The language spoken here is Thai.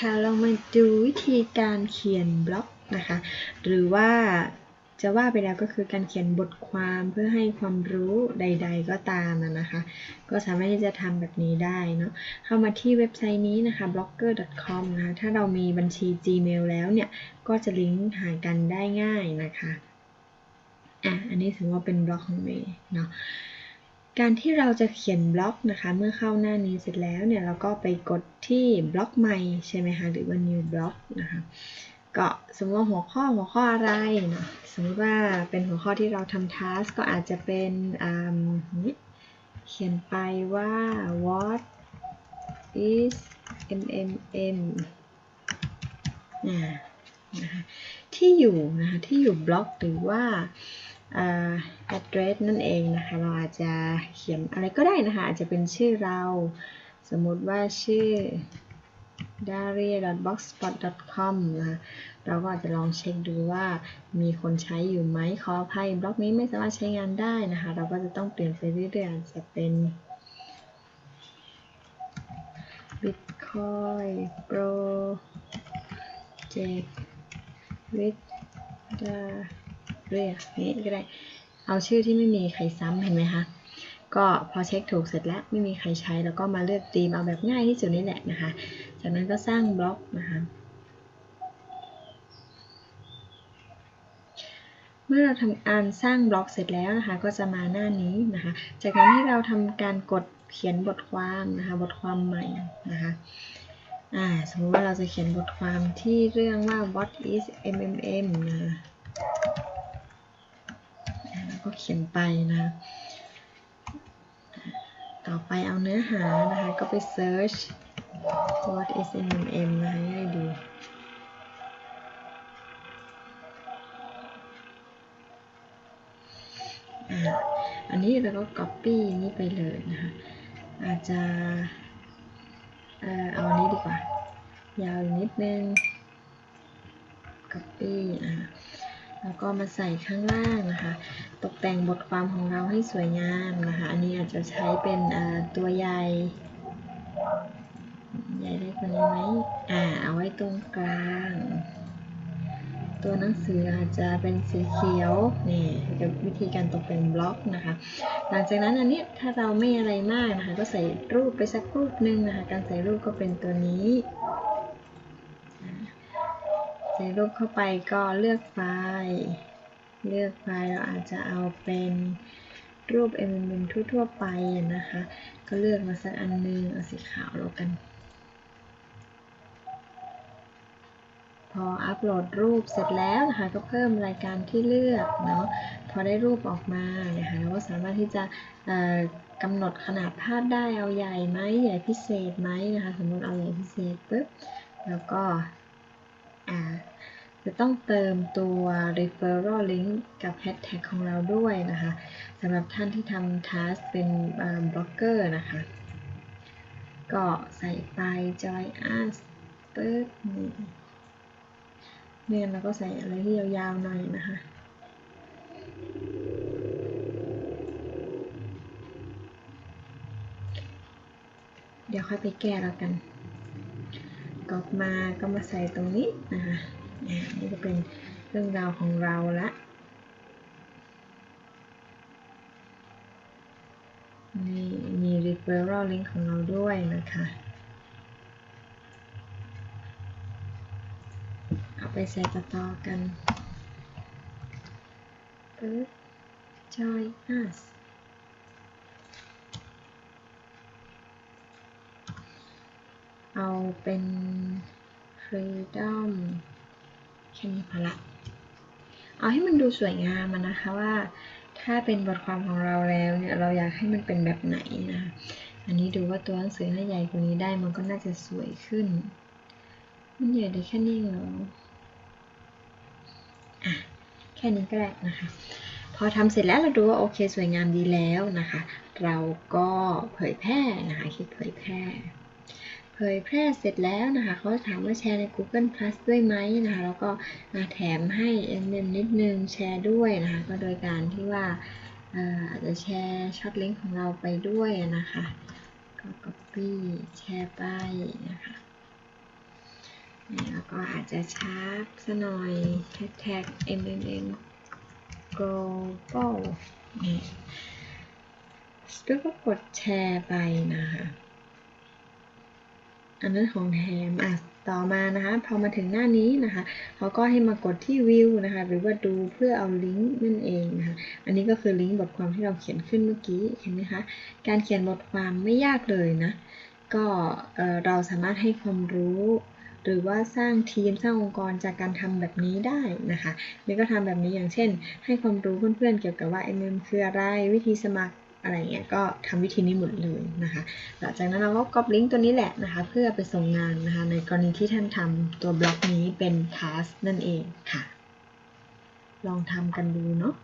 ค่ะเรามาดูวิธีการเขียนบล็อกนะคะ หรือว่าจะว่าไปแล้วก็คือการเขียนบทความเพื่อให้ความรู้ใด ๆ ก็ตามนะคะ ก็สามารถที่จะทำแบบนี้ได้เนาะเข้ามาที่เว็บไซต์นี้นะคะ blogger.com นะคะถ้าเรามีบัญชี Gmail แล้วเนี่ย ก็จะลิงก์หากันได้ง่ายนะคะอะอันนี้ถือว่าเป็นบล็อกของเมย์เนาะ การที่เราจะเขียนบล็อกนะคะ เมื่อเข้าหน้านี้เสร็จแล้วเนี่ยเราก็ไปกดที่บล็อกใหม่ใช่ไหมคะหรือว่า new block นะคะก็สมมติว่าหัวข้อหัวข้ออะไรเนาะสมมติว่าเป็นหัวข้อที่เราทำ task ก็อาจจะเป็นเขียนไปว่า what is mmm นะที่อยู่นะคะที่อยู่บล็อกหรือว่า address นั่นเองนะคะ เราอาจจะเขียนอะไรก็ได้นะคะ อาจจะเป็นชื่อเรา สมมติว่าชื่อ daria.blogspot.com นะคะเราก็อาจจะลองเช็คดูว่ามีคนใช้อยู่ไหมขออภัยบล็อกนี้ไม่สามารถใช้งานได้นะคะ เราก็จะต้องเปลี่ยนไปเรื่อยๆจะเป็น Bitcoin Project with Daria นี้ก็ได้เอาชื่อที่ไม่มีใครซ้ำเห็นไหมคะก็พอเช็คถูกเสร็จแล้วไม่มีใครใช้แล้วก็มาเลือกธีมเอาแบบง่ายที่สุดนี่แหละนะคะ จากนั้นก็สร้างบล็อกนะคะเมื่อเราทำการสร้างบล็อกเสร็จแล้วนะคะ ก็จะมาหน้านี้นะคะ จากนั้นให้เราทำการกดเขียนบทความนะคะ บทความใหม่นะคะอ่าสมมติว่าเราจะเขียนบทความที่เรื่องว่า what is mmm นะ ก็เขียนไปนะ ต่อไปเอาเนื้อหานะคะ ก็ไป search what is mmm นะคะให้ดูอันนี้เราก็ copy นี่ไปเลยนะคะ อาจจะเอาอันนี้ดีกว่า ยาวนิดนึง copy อะ แล้วก็มาใส่ข้างล่างนะคะ ตกแต่งบทความของเราให้สวยงามนะคะ อันนี้อาจจะใช้เป็นตัวใหญ่ใหญ่ได้กว่านี้ไหมอ่า เอาไว้ตรงกลาง ตัวหนังสืออาจจะเป็นสีเขียว นี่เป็นวิธีการตกแต่งบล็อกนะคะ หลังจากนั้นอันนี้ถ้าเราไม่อะไรมากนะคะ ก็ใส่รูปไปสักรูปหนึ่งนะคะ การใส่รูปก็เป็นตัวนี้ ใส่รูปเข้าไปก็เลือกไฟล์เลือกไฟล์เราอาจจะเอาเป็นรูป m m ทั่วๆไปนะคะ ก็เลือกมาสักอันนึงเอาสีขาวแล้วกัน พออัปโหลดรูปเสร็จแล้วนะคะก็เพิ่มรายการที่เลือกเนาะพอได้รูปออกมานะคะเราก็สามารถที่จะกำหนดขนาดภาพได้เอาใหญ่ไหมใหญ่พิเศษไหมนะคะ สมมติเอาใหญ่พิเศษปุ๊บแล้วก็ จะต้องเติมตัว referral link กับ hashtag ของเราด้วยนะคะสำหรับท่านที่ทำ task เป็นบล็อกเกอร์นะคะ ก็ใส่ไป join us ปุ๊บนี่เนียเราก็ใส่อะไรที่ยาวๆหน่อยนะคะเดี๋ยวค่อยไปแก้แล้วกัน กอบมาก็มาใส่ตรงนี้นะคะนี่ก็เป็นเรื่องราวของเราละนี่มี referral link ของเราด้วยนะคะเอาไปใส่ต่อกันปึ๊บ join us เอาเป็น freedom แค่นี้พอละ เอาให้มันดูสวยงามมันะคะว่าถ้าเป็นบทความของเราแล้วเนี่ยเราอยากให้มันเป็นแบบไหนนะ อันนี้ดูว่าตัวหนังสือถ้าใหญ่กว่านี้ได้มันก็น่าจะสวยขึ้น มันใหญ่ได้แค่นี้เหรออะแค่นี้ก็ได้นะคะ พอทำเสร็จแล้วเราดูว่าโอเคสวยงามดีแล้วนะคะ เราก็เผยแพร่นะคะคลิกเผยแพร่ ผยแพร่เสร็จแล้วนะคะเขาจะถามว่าแชร์ใน Google Plus ด้วยไหมนะคะแล้วก็แถมให้เอ็มนิดนึงแชร์ด้วยนะคะก็โดยการที่ว่าอาจจะแชร์ช็อตลิงก์ของเราไปด้วยนะคะก็ copy แชร์ไปนะคะแล้วก็อาจจะชาร์ปซะหน่อย hashtag MMM global นี่แล้วก็กดแชร์ไปนะคะ อันนั้นของแถมอะต่อมานะคะพอมาถึงหน้านี้นะคะเขาก็ให้มากดที่วิวนะคะหรือว่าดูเพื่อเอาลิงก์นั่นเองนะคะอันนี้ก็คือลิงก์บทความที่เราเขียนขึ้นเมื่อกี้เห็นไหมคะการเขียนบทความไม่ยากเลยนะก็เอ่อเราสามารถให้ความรู้ หรือว่าสร้างทีมสร้างองค์กรจากการทำแบบนี้ได้นะคะนี่ก็ทำแบบนี้อย่างเช่น ให้ความรู้เพื่อนๆเกี่ยวกับว่า MM คืออะไรวิธีสมัคร อะไรเงี้ยก็ทำวิธีนี้หมดเลยนะคะ หลังจากนั้นเราก็ก๊อปลิงก์ตัวนี้แหละนะคะ เพื่อไปส่งงานนะคะ ในกรณีที่ท่านทำตัวบล็อกนี้เป็น task นั่นเองค่ะ ลองทำกันดูเนาะ